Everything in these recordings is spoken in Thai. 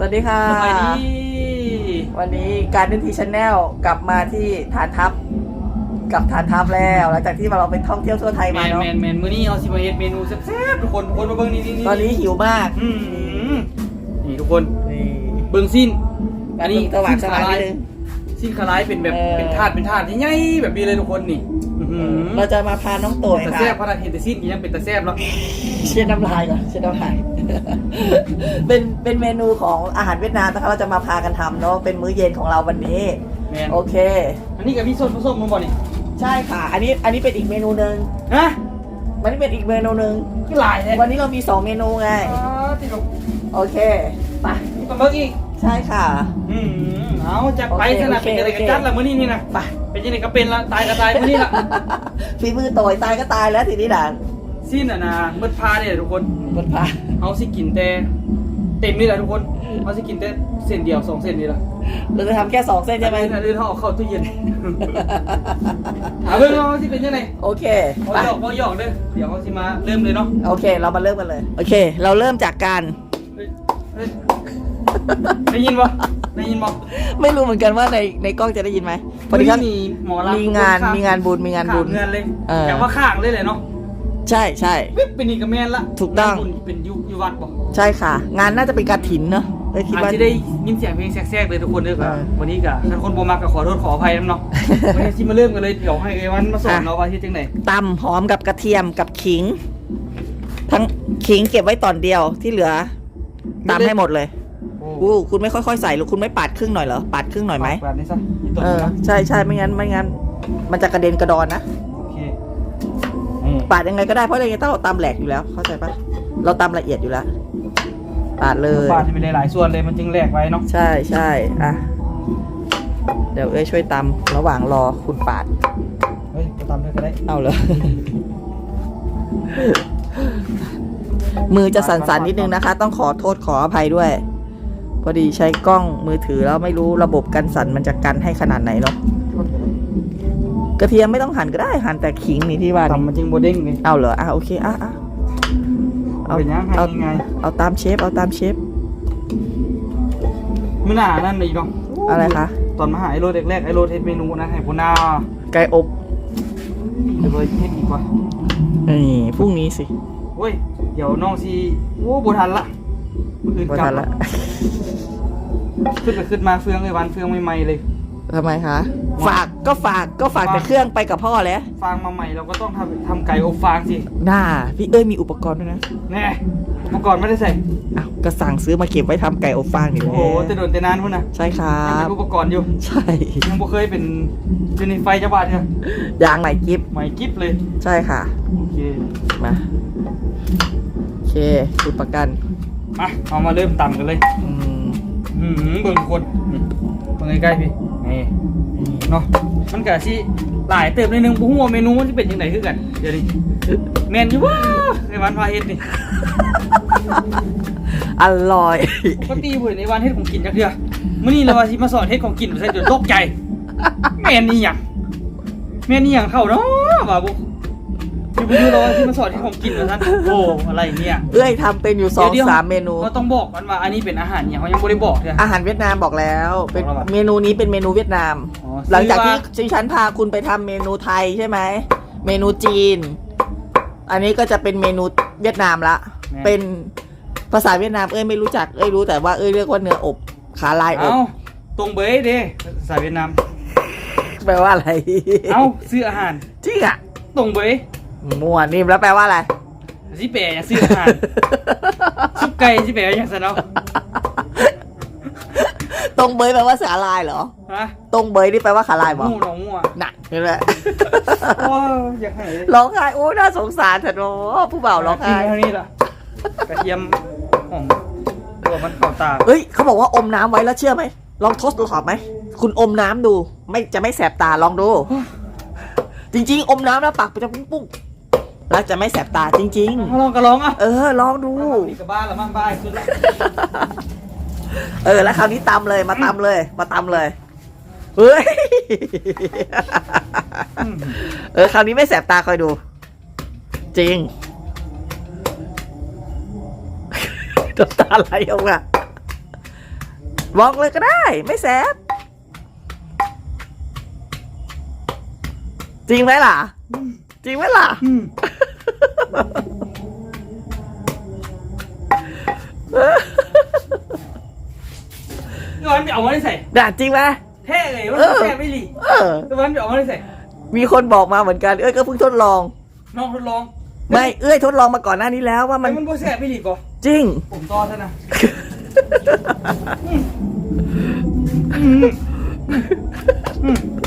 สวัสดีค่ะสบายดีวันนี้การดินทีชแนลกลับมาที่ฐานทัพกลับฐานทัพแล้วหลังจากที่เราไปท่องเที่ยวทั่วไทยแมมานเนาะแมนแมนมื้อนี้เอาสิมาเฮ็ดเมนูแซ่บๆทุกคนทุกคนมาเบิ่งนี่นี่ตอนนี้หิวมากอืมนี่ทุกคนนี่เบิ่งสิ้นอันนี้สว่างสว่างนิดนึง สิ้นคลายเป็นแบบเออ เป็นถาดเป็นถาดใหญ่ๆแบบนี้เลยทุกคนนี่อื้อหือเราจะมาพาน้องโตยแต่ค่ะแซ่บขนาดเห็นแต่สิ้นยังเป็นแต่แซ่บแล้วเช็ดน้ำลายก่อนเช็ดน้ำลาย เป็นเป็นเมนูของอาหารเวียดนามนะคะเราจะมาพากันทำเนาะเป็นมื้อเย็นของเราวันนี้ แมนโอเค อันนี้กับพี่ส้มผสมมันบ่นี่ใช่ค่ะ อันนี้อันนี้เป็นอีกเมนูหนึ่งฮะวันนี้เป็นอีกเมนูหนึ่งก็หลายแท้วันนี้เรามีสองเมนูไง อ๋อติดลบโอเคไปนี่ปลาหมึกอีก ใช่ค่ะ อืมเอาจัดไปโอเคสนับโอเคเป็นอะไรกันโอเคจัดละมื้อนี้นี่นะไปเป็นยังไงก็เป็นละตายก็ตายมื้อนี้ละฝีมือโตยตายก็ตายแล้วทีนี้ด่านสิ้นอะนะเบิดพาเนี่ยทุกคนบนพาเอาสิกินแต่เต็มนี่แหละทุกคนเอาสิกินแต่เส้นเดียวสองเส้นนี่แหละเราจะทำแค่สองเส้นใช่ไหมอันนี้เขาเอาเข้าตู้เย็นเอาเบิ่งเอาสิเป็นยังไงโอเคเอาไปหยอกเอาหยอกเด้อเดี๋ยวเขาสิมาเริ่มเลยเนาะโอเค เรามาเริ่มกันเลย โอเค เราเริ่มจากการเฮ้ยเฮ้ย ได้ยินปะได้ยินปะไม่รู้เหมือนกันว่าในในกล้องจะได้ยินไหมพอดีครับมีหมอลำมีงานข้มีงานบุญมีงานบุญข้เงินเลยเออแต่ว่าข้างเลยเลยเนาะใช่ใช่วิบเป็นอีกกับแมนละถูกต้องานบุญเป็นยุยุวัดบอกใช่ค่ะ งานน่าจะเป็นการถินเนอะเลยคิดอาจว่าจะได้ยินเสียงเพลงแทรกๆเลยทุกคนเด้อครับเออวันนี้กะถ้าคนโบมาก็ขอโทษขออภัยน้ำเนาะวันนี้ที่มาเริ่มกันเลยเดี๋ยวให้เอวันมาสอนอะเนาะว่าที่จังไหนตำหอมกับกระเทียมกับขิง ทั้งขิงเก็บไว้ตอนเดียวที่เหลือตำให้หมดเลยโอ้อู้คุณไม่ค่อยๆใส่หรือคุณไม่ปาดครึ่งหน่อยเหรอปาดครึ่งหน่อยไหมแบบนี้ซะนี่ต้นเออนะใช่ใช่ไม่งั้นไม่งั้น มันจะกระเด็นกระดอนนะโอเคนี่ปาดยังไงก็ได้เพราะอะไรเงี้ยต้องเอาตำแหลกอยู่แล้ว เข้าใจปะเราตำละเอียดอยู่แล้วปาดเลย ปาดจะเป็นหลายๆส่วนเลยมันจึงแหลกไว้เนาะใช่ใช่อะเดี๋ยวเอ้ยช่วยตำระหว่างรอคุณปาด เฮ้ยไปตามด้วยก็ได้เอาเลย มือจะสั่นๆนิดนึงนะคะ ต้องขอโทษขออภัยด้วย พอดีใช้กล้องมือถือแล้วไม่รู้ระบบกันสั่นมันจะกันให้ขนาดไหนหรอกกระเทียมไม่ต้องหั่นก็ได้หั่นแต่ขิงนี่ที่ว่านี่ทำมันจึงโบเด้งไงเอาเหรออะโอเคอะอะเอาเป็นยังไงเอายังไงเอาตามเชฟเอาตามเชฟมื่อหน้านั่นเลยเนาะอะไรคะตอนมาหาไอโรดแรกๆไอโรดเทสเมนูนะให้พูน่าไก่อบเดี๋ยวเลยเทสอีกว่านี่พรุ่งนี้สิเว้ยเดี๋ยวน้องซีโอ้โบทันละมื่อคืนบ่กลัทับนละ ขึ้นไปขึ้นมาเฟืองเลยวันเฟืองใหม่ๆเลย ทำไมคะ ฝากก็ฝากก็ฝาก แต่เครื่องไปกับพ่อแล้วฟางมาใหม่เราก็ต้องทำทำไก่อบฟางสิน่า พี่เอ้ยมีอุปกรณ์ด้วยนะแน่อุปกรณ์ไม่ได้ใส่ อ้าวก็สั่งซื้อมาเก็บไว้ทำไก่อบฟางนี่แหโอ้ละโหแต่โดนแต่นานพุ่นนะใช่ครัยังเป็บ นอุปกรณ์อยู่ ใช่ ยังบ่เคยเป็นเป็นในไฟจะบาดเนี่ยยางไหนกิฟใหม่กิ๊บเลย ใช่ค่ะ โอเค มา โอเคคุณประกัน มาเอามาเริ่มตำกันเลย อืมอืมเบิ่งทุกคนนี่เบิ่งใกล้ๆพี่นี่เนาะมันก็สิหลายเติบในดนึงบ่ฮู้ว่าเมนูมันสิเป็นจังไดคือกัน เดี๋ยวนี้แม่นอยู่ว่าในวันพาเฮ็ดนี่อร่อยปกติเพิ่นในวันเฮ็ดของกินจักเทื่อมื้อนี้เราว่าสิมาสอนเฮ็ดของกินซะจนตกใจแม่นอีหยังแม่นอีหยังเข้าเนาะว่าบ่อ ยู่บ่อยู่เราว่าสิมาสอนเฮ็ดของกินว่าซั่นโอ้อะไรเนี่ย เอ้ยทำเป็นอยู่สองดี๋ยวๆ สามเมนู ก็ต้องบอกกันว่าอันนี้เป็นอาหารเนี่ยเขายังบ่ได้บอกเลย อาหารเวียดนามบอกแล้ว เป็นบอกแล้วปะเมนูนี้เป็นเมนูเวียดนาม อ๋อหลังจากที่ซื้อว่า ดิฉันพาคุณไปทำเมนูไทยใช่ไหม เมนูจีน อันนี้ก็จะเป็นเมนูเวียดนามละเป็นภาษาเวียดนามเอ้ยไม่รู้จักเอ้ยรู้แต่ว่าเอ้ยเรียกว่าเนื้ออบ ขาลายอบเอ้าตรงเบยเด้ภาษาเวียดนามแปลว่าอะไร เอ้าซื้ออาหารจริงอะตรงเบย มั่วนิ่มแล้วแปลว่าอะไร สิแปลอย่างซื้ออาหารซุปไก่สิแปลอย่างซะเนาะตรงเบยแปลว่าสาลายเหรอ ฮะตรงเบยนี่แปลว่าขาลายเหรอหมูหนองมั่วน่ะเห็นไหมโอ้ยอยากให้เลยร้องไห้โอ้น่าสงสารเถอะโอ้ผู้บ่าวร้องไห้กินเท่านี้ล่ะกระเทียมหอมตัวมันเข้าตาเฮ้ยเขาบอกว่าอมน้ำไว้แล้วเชื่อไหม ลองทดสอบไหม คุณอมน้ำดู ไม่จะไม่แสบตาลองดู จริง ๆ อมน้ำแล้วปากมันจะปุ้งปุ้ง ๆแล้วจะไม่แสบตาจริงมาลองก็ลองอะๆ เออ ลองดู นี่กับบ้านละมั่งบ้านสุดละเออ แล้วคราวนี้ตำเลย มาตำเลย มาตำเลย เฮ้ยอืมเออ คราวนี้ไม่แสบตาคอยดู จริง น้ำตาไหลออกมาบอกเลยก็ได้ ไม่แซบจริงไหมล่ะจ ริงไหมล่ะ อืมตะวันไปเอามาได้ใส่ด่าจริงไหมเท่เลยว่าเออแซ่บไม่หลีเออตะวันไปเอามาได้ใส่มีคนบอกมาเหมือนกัน เอ้ยก็เพิ่งทดลอง น้องทดลองไม่เอ้ยทดลองมาก่อนหน้านี้แล้วว่ามัมันนมันบ่แซ่บไม่หลีก่อจริง ผมต่อซะนะอืมอืมอืมอืมอืมอืม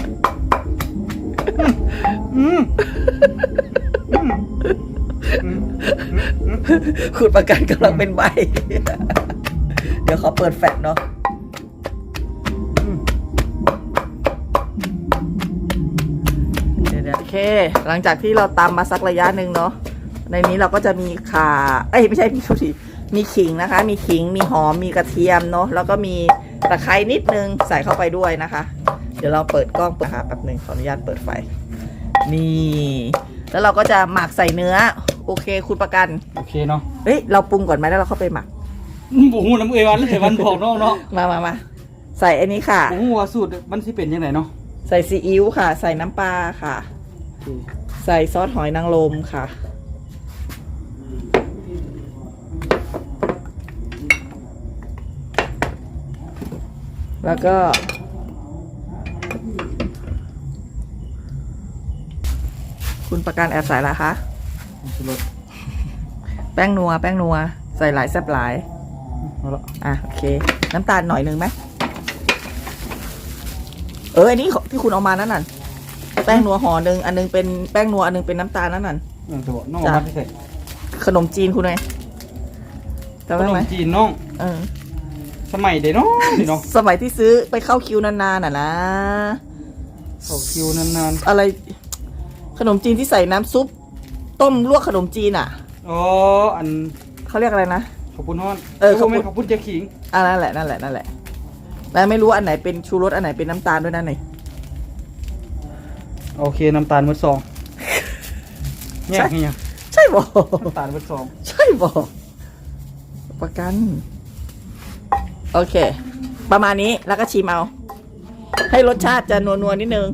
คุณประกันกำลังเป็นใบ เดี๋ยวขอเปิดแฟลชเนาะเดี๋ยวๆโอเค หลังจากที่เราตำมาสักระยะหนึ่งเนาะ ในนี้เราก็จะมีข่า เอ้ยไม่ใช่พี่ทุทีมีขิงนะคะ มีขิง มีหอม มีกระเทียมเนาะ แล้วก็มีตะไคร้นิดนึงใส่เข้าไปด้วยนะคะ เดี๋ยวเราเปิดกล้องเปิดหาแป๊บหนึ่งขออนุญาตเปิดไฟ นี่ แล้วเราก็จะหมักใส่เนื้อ โอเค คุณประกัน โอเคเนาะเฮ้ย เราปรุงก่อนไหมแล้วเราเข้าไปหมักบ่ฮู้น้ำเอยวันเลยวันบอกน้องเนาะมามามาใส่อันนี้ค่ะบ่ฮู้ว่าสูตรมันสิเป็นยังไงเนาะใส่ซีอิ๊วค่ะ ใส่น้ำปลาค่ะ ใส่ซอสหอยนางรมค่ะ แล้วก็ คุณประกันแอบใส่ละคะสุรสแป้งนัว แป้งนัว ใส่หลายแซ่บหลาย เอาละอะโอเค น้ำตาลหน่อยหนึ่งไหมเอออันนี้ที่คุณเอามานั่นน่ะแป้งนัวห่อหนึ่งอันหนึงเป็นแป้งนัวอันหนึงเป็นน้ำตาลนั่นน่ะเอาตัวน้องจ้ะเอามาที่ใส่ขนมจีนคุณไงจำขได้นไหมมจีนน้อง เออ สมัยเด้เนาะนี่เนาะสมัยที่ซื้อไปเข้าคิวนานๆน่ะนะ เข้าคิวนานอะไร ขนมจีนที่ใส่น้ำซุป ต้มลวกขนมจีนอะๆอ๋ออันเขาเรียกอะไรนะ ขอบคุณฮ้อนเออขอบคุณ ขอบคุณเจ๊ขิงอ่านั่นแหละนั่นแหละนั่นแหละแล้วไม่รู้อันไหนเป็นชูรสอันไหนเป็นน้ำตาลด้วยนั่นไงโอเคน้ำตาลมืดซองแยกนี่ยังใช่บอกน้ำตาลมืดซองใช่บอกประกัน โอเค ประมาณนี้แล้วก็ชิมเอา ให้รสชาติจะนัวๆนิดนึง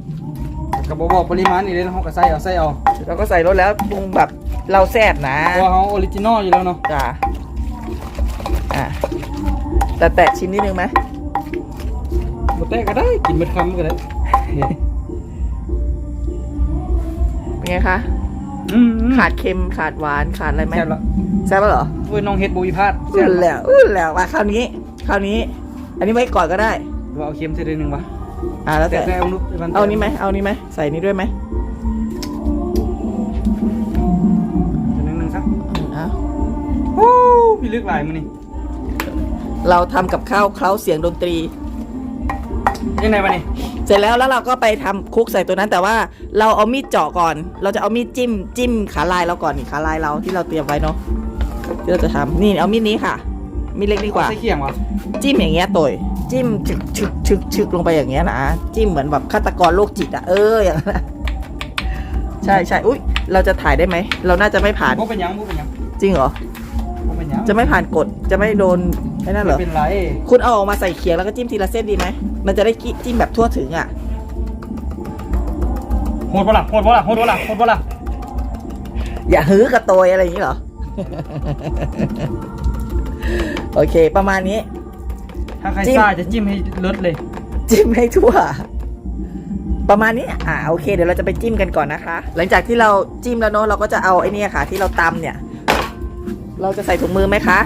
ก็บ่บอกปริมาณนี่เลยนะเฮาก็ใส่เอาใส่เอาเราก็ใส่รสแล้วปรุงแบบเราแซ่บนะเพราะว่าเฮาออริจินอลอยู่แล้วเนาะจ้ะอะแต่แตะชิมนิดนึงไหมบ่แตะก็ได้กินเบิดคำก็ได้เป็นไงคะอืมขาดเค็มขาดหวานขาดอะไรไหมแซ่บละแซ่บปะเหรอเว้ยน้องเฮ็ดบ่มีพลาดอุ้แซ่บนละแล้วอุ้นแล้วมาคราวนี้ คราวนี้ อันนี้ไว้ก่อนก็ได้หรือว่าเอาเค็มใส่ได้หนึงวะ อะแล้วแต่แต่แต่เอานุมันเอานี้ไหมเอานี้ไหมใส่นี้ด้วยไหมใส่นิดนึงซะอะโอ้พี่ลึกหลายมื้อนี่เราทำกับข้าวเคล้าเสียงดนตรี ยังไงวะนี่เสร็จแล้วแล้วเราก็ไปทำคลุกใส่ตัวนั้นแต่ว่าเราเอามีดเจาะก่อน เราจะเอามีดจิ้มจิ้มขาลายเราก่อนนี่ขาลายเราที่เราเตรียมไว้เนาะที่เราจะทำนี่เอามีดนี้ค่ะ มีดเล็กดีกว่า ใส่เขียงวะจิ้มอย่างเงี้ยตย จิ้มชึกชึกชึกชึกลงไปอย่างเงี้ยนะจิ้มเหมือนแบบฆาตกรโรคจิตอะเอออย่างนั้นอะใช่ใช่อุ้ยเราจะถ่ายได้ไหมเราน่าจะไม่ผ่านบ่เป็นหยังบ่เป็นหยังจริงเหรอบ่เป็นหยังจะไม่ผ่านกฎจะไม่โดนไอ้นั่นเหรอไม่เป็นไรคุณเอาออกมาใส่เขียงแล้วก็จิ้มทีละเส้นดีไหมมันจะได้กิจิ้มแบบทั่วถึงอะโหดบ่ล่ะโหดบ่ล่ะโหดบ่ล่ะโหดบ่ล่ะอย่าฮื้อกระโตยอะไรอย่างนี้เหรอ โอเค ประมาณนี้ ถ้าใครจิ้มซ่าจะจิ้มให้เลิศเลย จิ้มให้ทั่ว ประมาณนี้ อ่าโอเค เดี๋ยวเราจะไปจิ้มกันก่อนนะคะ หลังจากที่เราจิ้มแล้วเนอะเราก็จะเอาไอ้เนี่ยค่ะ ที่เราตำเนี่ย เราจะใส่ถุงมือไหมคะ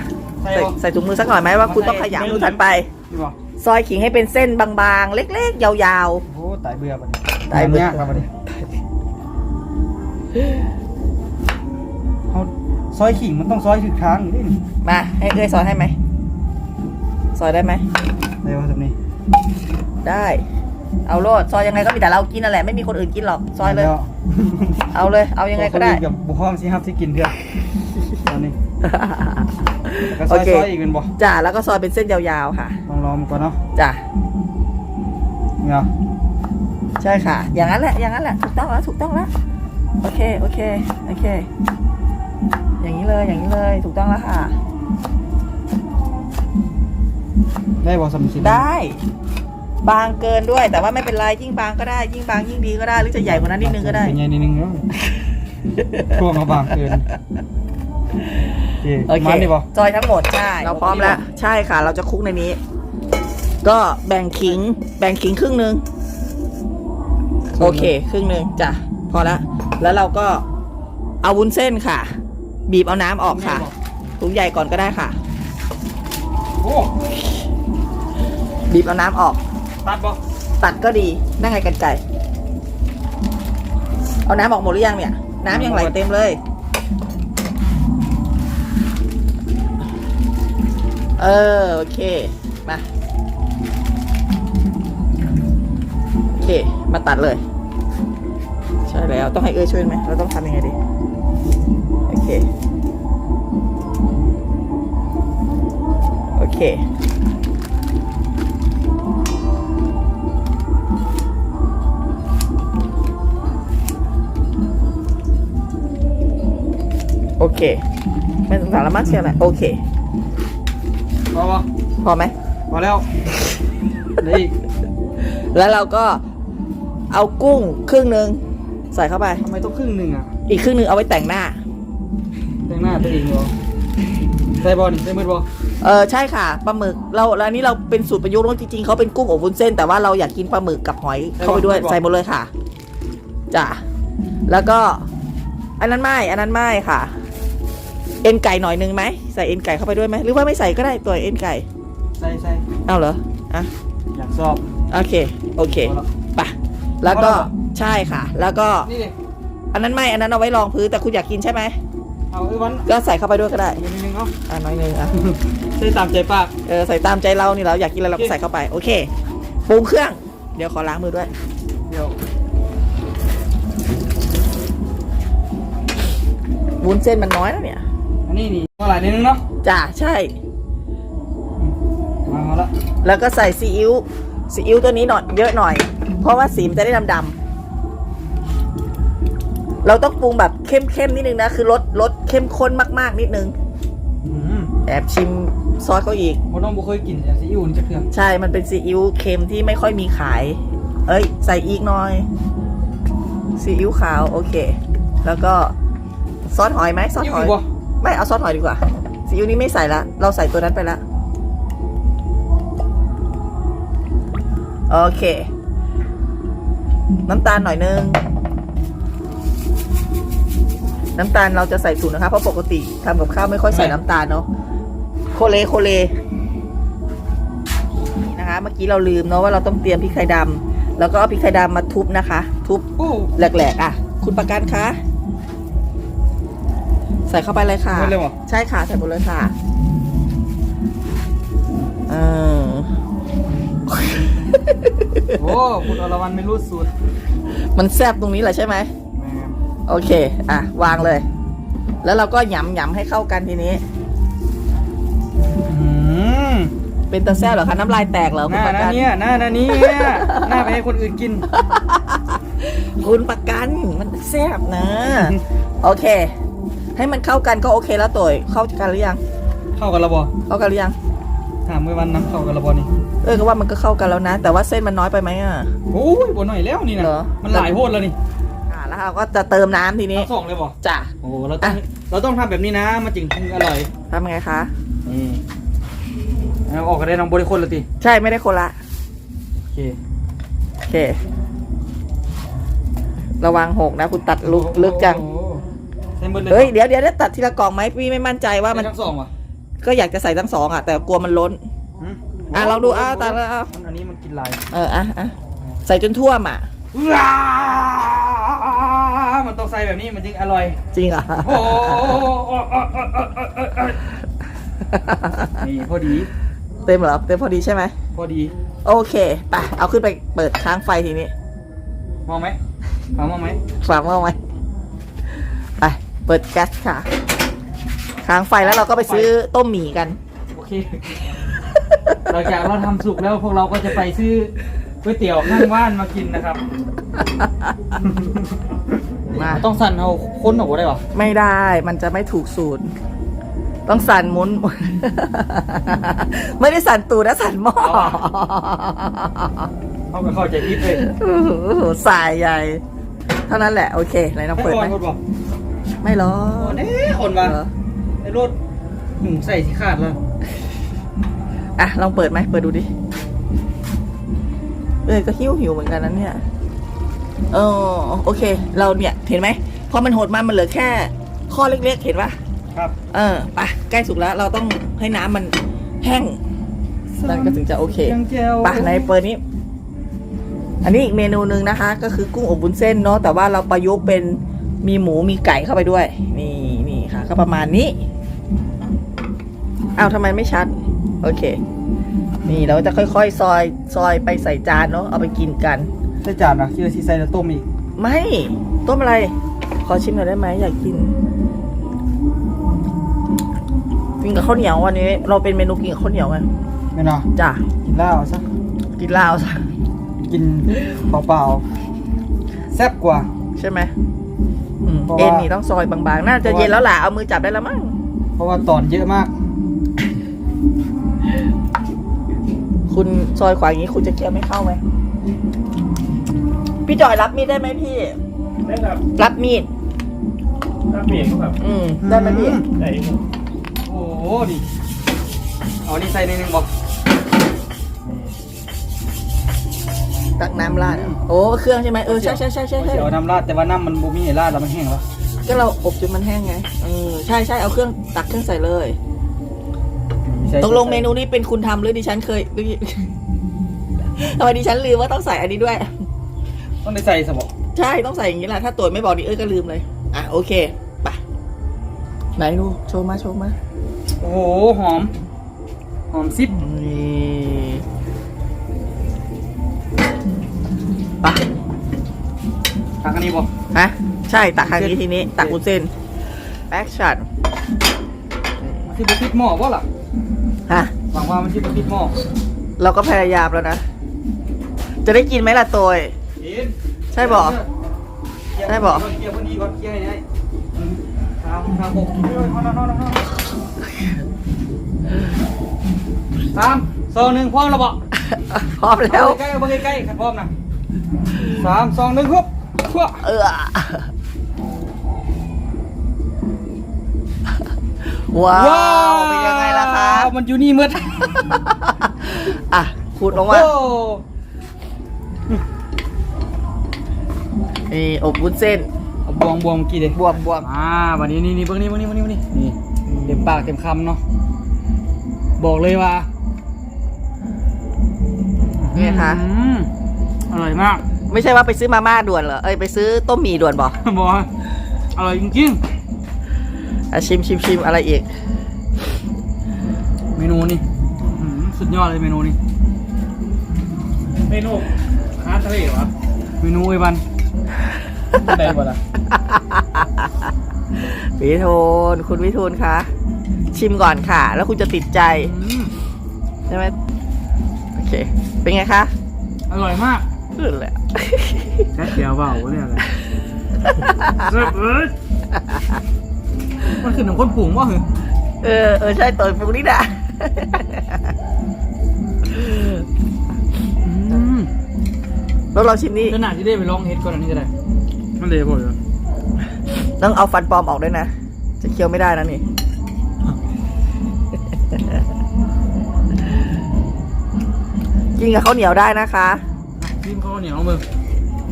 ใส่ใส่บ่ใส่ถุงมือสักหน่อยไหมว่าคุณต้องขใส่ยำไม่ดูถัดไปนี่บ่ซอยขิงให้เป็นเส้นบางๆ เล็ก ๆ ยาวโอ้ตายเบื่อบัดนี้ตายเบื่อยากบัดนี้เฮาซอยขิงมันต้องซอยถึกทางอยู่ดิๆมา ให้เอ้ยซอยให้ไหม ซอยได้ไหมได้ว่าแบบนี้ได้ เอาโลดซอยยังไงก็มีแต่เรากินนั่นแหละไม่มีคนอื่นกินหรอกซอยเลย แล้วเอาเลย เอายังไงก็ได้ กับบุคคลสิครับที่กินเถอะตอนนี้แล้วก็ซโออยเค ซอยอีกเป็นบ่จ้าแล้วก็ซอยเป็นเส้นยาวๆค่ะลองลองมันก่อนเนาะจ้าเนี่ยใช่ค่ะ อย่างนั้นแหละอย่างนั้นแหละถูกต้องแล้วถูกต้องแล้วโอเคโอเคโอเค อย่างนี้เลยอย่างนี้เลยถูกต้องแล้วค่ะ ได้บอสำสินได้ บางเกินด้วย แต่ว่าไม่เป็นไรยิ่งบางก็ได้ ยิ่งบางยิ่งดีก็ได้หรือจะใหญ่กว่านั้นนิดนึงก็ได้เป็นไงนิดนึงเนาะช่วงมาบางเกินโอโอเคเคมันดีบอจอยทั้งหมดใช่เราพร้อมแล้ว ใช่ค่ะ เราจะคลุกในนี้ ก็แบ่งขิง แบ่งขิงครึ่งหนึง โอเค ครึ่งหนึงจ้ะพอละแล้วเราก็เอาวุ้นเส้นค่ะ บีบเอาน้ำออกค่ะถุงใหญ่ก่อนก็ได้ค่ะ โอ้ บีบเอาน้ำออก ตัดบอตัดก็ดีนั่งไงกันไก่เอาน้ำออกหมดหรือยังเนี่ย น้ำยังไหลเต็มเลย เออโอเค มา โอเค มาตัดเลย ใช่แล้วต้องให้เอ้ยช่วยไหมเราต้องทำยังไงดี โอเค โอเค โอเค ไม่ต้องสารมักเชียวแหละโอเค พอปะพอไหม พอแล้วเหลยอีกแล้วเราก็เอากุ้งครึ่งหนึ่งใส่เข้าไป ทำไมต้องครึ่งหนึ่งอะ อีกครึ่งหนึ่งเอาไว้แต่งหน้า แต่งหน้าตัวเองเหรอใส่บอลใส่มือบอเออใช่ค่ะปลาหมึกเราแล้วอันนี้เราเป็นสูตรประยุกต์จริงๆเขาเป็นกุ้งอบวุ้นเส้น แต่ว่าเราอยากกินปลาหมึกกับหอยเข้าไปด้วยใส่หมดเลยค่ะจ้ะแล้วก็ อันนั้นไม่อันนั้นไม่ค่ะ เอ็นไก่หน่อยนึงไหมใส่เอ็นไก่เข้าไปด้วยไหมหรือว่าไม่ใส่ก็ได้ตัวเอ็นไก่ ใส่ใส่เอาเหรออะอยากสอบโอเคโอเคพอแล้วไปแล้วก็พอแล้วเหรอใช่ค่ะ แล้วก็นี่ดิอันนั้นไม่อันนั้นเอาไว้รองพื้นแต่คุณอยากกินใช่ไหมเอาไอ้วันก็ใส่เข้าไปด้วยก็ได้อีกนิดนึงเนาะอะน้อยนึงอะใส่ตามใจปากเออใส่ตามใจเรานี่เราอยากกินอะไรเราก็ใส่เข้าไปโอเคปรุงเครื่อง เดี๋ยวขอล้างมือด้วยเดี๋ยววุ้นเส้นมันน้อยแล้วเนี่ย อันนี้นี่เท่าไหร่นิดนึงเนาะจ้าใช่ มาเอาละแล้วก็ใส่ซีอิ๊วซีอิ๊วตัวนี้หน่อยเยอะหน่อย เพราะว่าสีมันจะได้ดำๆเราต้องปรุงแบบเข้มๆนิดนึงนะ คือรสรสเข้มข้นมากๆนิดนึง อืมแอบชิมซอสเขาอีก บ่ต้องบ่เคยกินอย่างซีอิ๊วนี่จะเครื่องใช่ มันเป็นซีอิ๊วเค็มที่ไม่ค่อยมีขาย เอ้ย ใส่อีกหน่อย ซีอิ๊วขาว โอเค แล้วก็ซอสหอยไหมซอสยิ่งหอยอีกบ่ ไม่เอาซอสหอยดีกว่าซีอิ๊วนี้ไม่ใส่ละ เราใส่ตัวนั้นไปละ โอเค น้ำตาลหน่อยนึง น้ำตาลเราจะใส่สูตรนะคะ เพราะปกติทำกับข้าวไม่ค่อยใส่น้ำตาลเนาะ โคเลโคเลนี่นะคะ เมื่อกี้เราลืมเนาะว่าเราต้องเตรียมพริกไทยดำแล้วก็เอาพริกไทยดำมาทุบนะคะ ทุบโอ้แหลกๆ อะ คุณประกันคะ ใส่เข้าไปเลยค่ะหมดเลยเหรอ ใช่ค่ะใส่หมดเลยค่ะเออโอ้คุณอรวรรณไม่รู้สูตรมันแซบตรงนี้แหละใช่ไหม แม่โอเค อะ วางเลย แล้วเราก็หยำหยำให้เข้ากันทีนี้ อืมเป็นตะแซ่บเหรอคะ น้ำลายแตกเหรอหคุณน้าประนะกันเนี่ยหน้านะเนี่ยหน้าไปให้คนอื่นกิน คุณประกัน มันแซ่บนะ โอเค ให้มันเข้ากันก็โอเคแล้วตัวเข้ากันหรือยัง เข้ากันและบ่เข้ากันหรือยังถามเมื่อวันน้ำเข้ากันและบ่นี่เออก็ว่ามันก็เข้ากันแล้วนะ แต่ว่าเส้นมันน้อยไปไหมอะโอ้ยบ่หน่อยแล้วนี่นะเหรอ มันหลายโพดแล้วนี่อ่าแล้วเราก็จะเติมน้ำทีนี้ทั้งสองเลยบ่จ้ะ โอ้เราต้องเราต้องทำแบบนี้นะมันจึงอร่อยทำไงคะ นี่เอาออกก็ได้น้องบริคนละติใช่ไม่ได้คนละ โอเคโอเค ระวังหกนะ คุณตัดลุกลึกจัง โอ้ โหใส่หมดเลยเฮ้ยเดี๋ยวเดี๋ยวเดี๋ยวตัดทีละกล่องไหมพี่ไม่มั่นใจว่ามันใส่ทั้งสองว่ะก็อยากจะใส่ทั้งสองอะแต่กลัวมันล้นหืมอะลองดูอ้าวตัดแล้วอ้าวมันอันนี้มันกินลายเอออะอะใส่จนท่วมอะว้ามันต้องใส่แบบนี้มันจึงอร่อย จริงเหรอโอ้โหนี่พอดี เต็มเหรอเต็มพอดีใช่ไหมพอดี โอเคไปเอาขึ้นไปเปิดค้างไฟทีนี้มองไหมฟังมองไหมฝากเอาไว้ไป เปิดแก๊สค่ะ ค้างไฟแล้วเราก็ไปซื้อต้มหมี่กัน โอเค หลังจากเราทำสุกแล้วพวกเราก็จะไปซื้อก๋วยเตี๋ยวข้างบ้านมากินนะครับ มา ต้องสั่นเอาค้นออกมาได้หรอไม่ได้ มันจะไม่ถูกสูตร ต้องสั่นหมุน ไม่ได้สั่นตูดนะสั่นหม้อเอาไปเข้าใจผิดเลยโอ้โหสายใหญ่ เท่านั้นแหละ โอเค ไหนลองเปิดไหมให้ก่อนบอก ไม่หรอโอ้กเด้คนมาเหรอไอ้รถหนุ่มใส่สีขาดแล้วอะลองเปิดไหมเปิดดูดิเอ้ยก็หิวหิวเหมือนกันนะเนี่ยเออโอเค เราเนี่ยเห็นไหมพอมันหดมามันเหลือแค่ ข้อเล็กๆเห็นปะครับ เออไปใกล้สุกแล้ว เราต้องให้น้ำมันแห้งนั่นก็ถึงจะโอเคยังแจวไปในเปิดนี้ อันนี้อีกเมนูหนึ่งนะคะ ก็คือกุ้งอบบุนเส้นเนาะแต่ว่าเราประยุกต์เป็น มีหมูมีไก่เข้าไปด้วย นี่นี่ค่ะ ก็ประมาณนี้อ้าวทำไมไม่ชัด โอเค นี่เราจะค่อยๆ ซอยซอยไปใส่จานเนาะเอาไปกินกัน ใส่จานนะคิดว่าซีใส่แล้วต้มอีก ไม่ต้มอะไร ขอชิมหน่อยได้ไหมอยากกินกินกับข้าวเหนียววันนี้ เราเป็นเมนูกินกับข้าวเหนียวไงไม่เนาะจ้ะกินเหล้าซะกินลาวซะกินเปล่าๆแซ่บกว่า ใช่ไหมอืม เพราะว่าเอ็นนี่ต้องซอยบางๆ น่าจะเย็นแล้วล่ะ เอามือจับได้แล้วมั้ง เพราะว่าตอนเยอะมาก คุณซอยขวาอย่างนี้คุณจะเคี้ยวไม่เข้าไหม พี่จอยรับมีดได้ไหมพี่ ได้ครับรับมีดรับเปลี่ยนครับอืม ได้ไหมพี่ได้ครับโอ้โหดิเอานี่ใส่ในหนึ่งบอก ตักน้ำราดโอ้เครื่องใช่ไหมเออใช่ใช่ใช่ใช่ใช่เดี๋ยวน้ำราดแต่ว่าน้ำมันบูมีให้ราดแล้วมันแห้งแล้วก็เราอบจนมันแห้งไงเออใช่ใช่เอาเครื่องตักเครื่องใส่เลยใส่ตกลงเมนูนี้เป็นคุณทำหรือดิฉันเคยทำไมดิฉันลืมว่าต้องใส่อันนี้ด้วย ต้องได้ใส่สมองใช่ต้องใส่อย่างนี้แหละถ้าตัวไม่บอกดิเอ้ยก็ลืมเลย อะโอเคไปไหนดูโชว์มาโชว์มาโอ้โหหอม หอมซิบนี่ ปทางอันนี้บอกฮะใช่ตักทางนี้ทีนี้ตักวุ้นเส้นแอคชั่นมันที่บติดหม้อว่าล่ะฮะหวังว่ามันที่บติดหม้อเราก็พยายามแล้วนะ จะได้กินไหมล่ะตัวกินใช่บอกใช่บอกเคลียร์พอดีก่อนเคลียร์ให้ได้ทางทางบกเฮ้ยเอาเอาเอาเอาสามสองหนึ่งพร้อมแล้วบอกพร้อมแล้วใกล้ๆเอาใกล้ๆขัดพร้อมนะ สามสองหนึ่งครับชั่วเออว้าวเป็นยังไงล่ะคะมันอยู่นี่มืดอะขูดออกมาโอ้นี่อบวุ้นเส้นเอาบวงบวงเมื่อกี้เด้บวมบวมอ่าวันนี้นี่นี่เบื้องนี้เบื้องนี้เบื้องนี้เบื้องนี้นี่เต็มปากเต็มคำเนาะบอกเลยว่านี่ค่ะ อืมอร่อยมากไม่ใช่ว่าไปซื้อมาม่าด่วนเหรอ เอ้ยไปซื้อต้มหมี่ด่วนบอกบอกว่าอร่อยจริงอะชิมชิมชิมอะไรอีกๆเมนูนี่อื้อหือสุดยอดเลยเมนูนี้ เมนูอาหารทะเลเหรอครับเมนูไอ้บันได้บ่ล่ะวิทูลคุณวิทูลคะชิมก่อนค่ะ แล้วคุณจะติดใจ อืมใช่ไหมโอเค เป็นไงคะ อร่อยมาก อื่นแหละแค่เขียวเปล่าวะเนี่ยอะไรเสิร์ฟเอ้ยมันคือหนังคนปรุงวะเหรอเออเออใช่ตัวปรุงนี่นะอืมแล้วเราชิมนี่ขนาดที่ได้ไปลองเฮ็ดก่อนอันนี้ก็ได้มันเลยบ่อยต้องเอาฟันปลอมออกด้วยนะ จะเคี้ยวไม่ได้นะนี่กินกับข้าวเหนียวได้นะคะ กินข้าวเหนียวมึง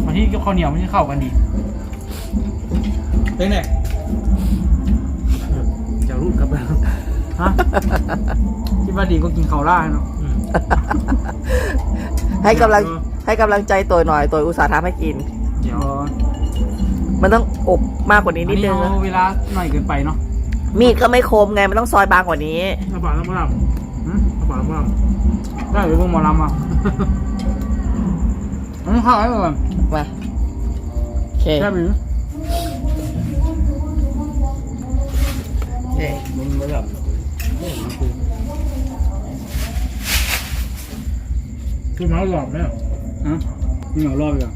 มาที่ข้าวเหนียวมันจะเข้ากันดีเป็นไงจะรูดกับเราฮะคิดว่าดีก็กินข้าวล่าเนาะให้กำลังให้กำลังใจตัวหน่อยตัวอุตส่าห์ทำให้กิน เดี๋ยว มันต้องอบมากกว่านี้อันนิดนี้นึงนะเอาเวลาหน่อยเกินไปเนาะมีดก็ไม่คมไงมันต้องซอยบางกว่านี้กระเป๋าน้ำมันหืมกระเป๋าน้ำมันได้ไปพวกหมอลำอะ อันนี้ข้าวไอ้ก่อนมาโอเคแค่บิวโอเคมันไม่แบบคือเมาหลอมเนี่ยฮะนี่เหงารอบอีกอะ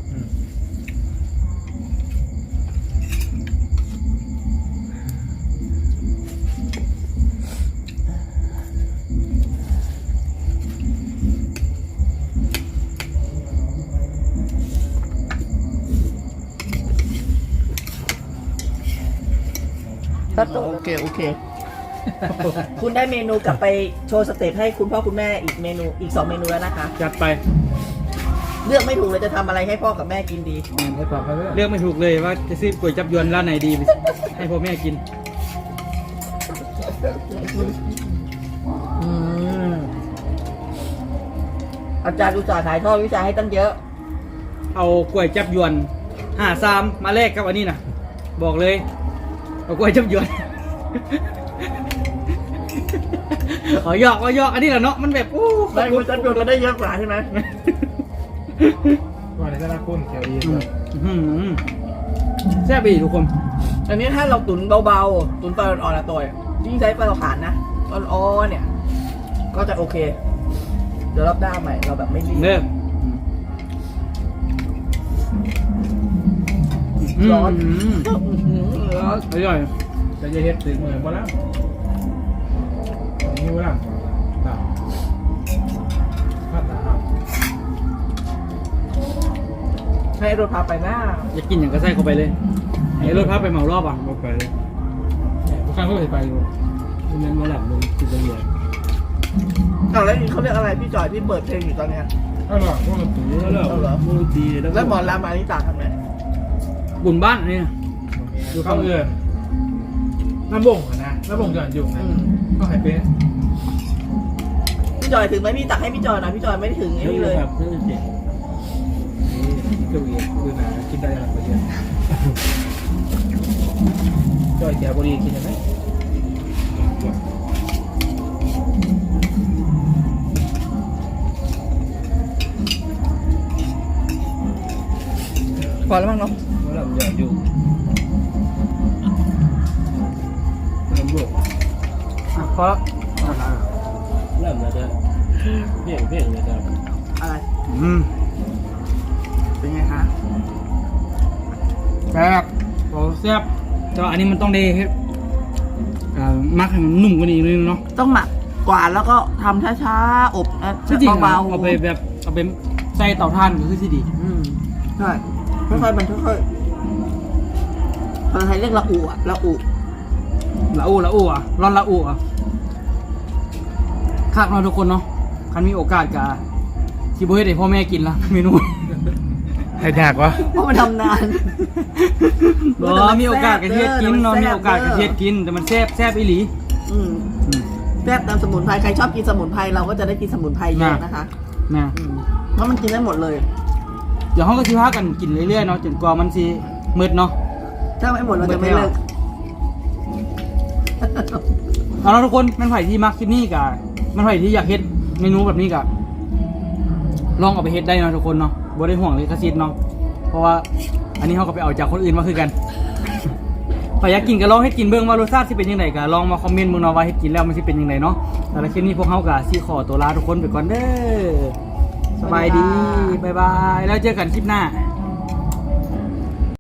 โอเคโอเค คุณได้เมนูกลับไปโชว์สเต็ปให้คุณพ่อคุณแม่อีกเมนูอีกสองเมนูแล้วนะคะ จัดไป เลือกไม่ถูกเลยจะทำอะไรให้พ่อกับแม่กินดี แม่นให้ปรับไปเรื่อยเลือกไม่ถูกเลยว่าจะซื้อก๋วยจับยวนร้านไหนดี ให้พ่อแม่กิน อืมอาจารย์อุตส่าห์ถ่ายทอดวิชาให้ตั้งเยอะ เอาก๋วยจับยวนห้าซามมาแลกกับอันนี้นะบอกเลย เอาก๋วยจับยวนเอาหยอกเอาหยอกอันนี้แหละเนาะมันแบบโอ้ได้คุณจัดยนต์ก็ได้เยอะกว่าใช่ไหมว่าในตลาดกุ้นแถวดีอืมอื้อหือแซ่บอีกทุกคนอันนี้ถ้าเราตุ๋นเบาๆ ตุ๋นไฟอ่อนๆนะตัวยิ่งใช้ไฟเราขานนะอ่อนๆเนี่ย ก็จะโอเค เดี๋ยวรอบหน้าใหม่เราแบบไม่รีบเด้อร้อนอืม อื้อหือร้อนอร่อยจะจะเฮ็ดถึงมือบ่แล้วนี่บ่แล้วตามพัดตาให้รถพาไปหน้าจะกินอย่างก็ใส่เข้าไปเลยไอ้รถพาไปเหมารอบอะบ่ไปเลยทุกครั้งก็เคยไปอยู่มันเป็นมาหลับมึงกินเกียบอ้าวแล้วนี่เขาเรียกอะไรพี่จอยที่เปิดเพลงอยู่ตอนเนี้ยเอาหรอพวกเราถือแล้วเอาเหรอมูดีแล้วแล้วหมอลามานี่ต่างกันไหมบุญบ้านนี่นะดูเข้าเอื้อนน้ำบ่งอะนะน้ำบ่งหย่อนอยู่นะอืม ก็ให้เป็นพี่จอยถึงไหมพี่ตักให้พี่จอยหน่อยพี่จอยไม่ได้ถึงไอ้นี่เลยครับเรื่องเจ็บเกี่ยวเองคือนะกินได้หลังเรียนจ่อยแกบุรีกินยังไงพอแล้วมั้งเนาะเมื่อไหร่หย่อนอยู่น้ อะพอแล้วเริ่มแล้วจะเพ่งเพ่งเลยจะอะไรอืมเป็นไงคะแซ่บโอ้แซ่บแต่ว่าอันนี้มันต้องได้เฮ็ดอ่ามักให้มันนุ่มกว่านี้นิดนึงเนาะต้องหมักกว่าแล้วก็ทำช้าๆ อบนะที่จริงอะเบาเอาไปแบบเอาไปใส่เตาถ่านก็คือสิดี อืมใช่ค่อยๆมันค่อยๆภาษาไทยเรียกละอุอะละอุละอูละอูอะร้อนละอูอะ คักเนาะทุกคนเนาะคันมีโอกาสกะสิบ่เฮ็ดให้พ่อแม่กินละเมนูให้ยากวะเพราะมันทำนาน บ่มีโอกาสกะเฮ็ดกินเนาะมีโอกาสกะเฮ็ดกิน แต่มันแซ่บแซ่บอีหลีอืมอืมแซ่บตามสมุนไพรใครชอบกินสมุนไพรเราก็จะได้กินสมุนไพรเยอะน่ะนะคะนะอืมเพราะมันกินได้หมดเลย เดี๋ยวเฮาก็สิพากันกินเรื่อยๆเนาะจนกว่ามันสิมืดเนาะ ถ้าไม่หมดเราจะไม่เลิก เอาละทุกคนแมันไผ่ที่มักคลิปนี้กะ มันไผ่ที่อยากเฮ็ดเมนูแบบนี้กะลองเอาไปเฮ็ดได้เนาะทุกคนเนาะบ่ได้ห่วงลิขสิทธิ์เนาะเพราะว่าอันนี้เขาก็ไปเอาจากคนอื่นมาคือกันถ้าอยากกินก็ลองเฮ็ดกินเบิ่งว่ารสชาติสิเป็นยังไงก็ลองมาคอมเมนต์มึงเนาะว่าเฮ็ดกินแล้วมันสิเป็นยังไงเนาะแต่ละคลิปนี้พวกเฮาก็สิขอตัวลาทุกคนไปก่อนเด้อสบายดีบ๊ายบายแล้วเจอกันคลิปหน้า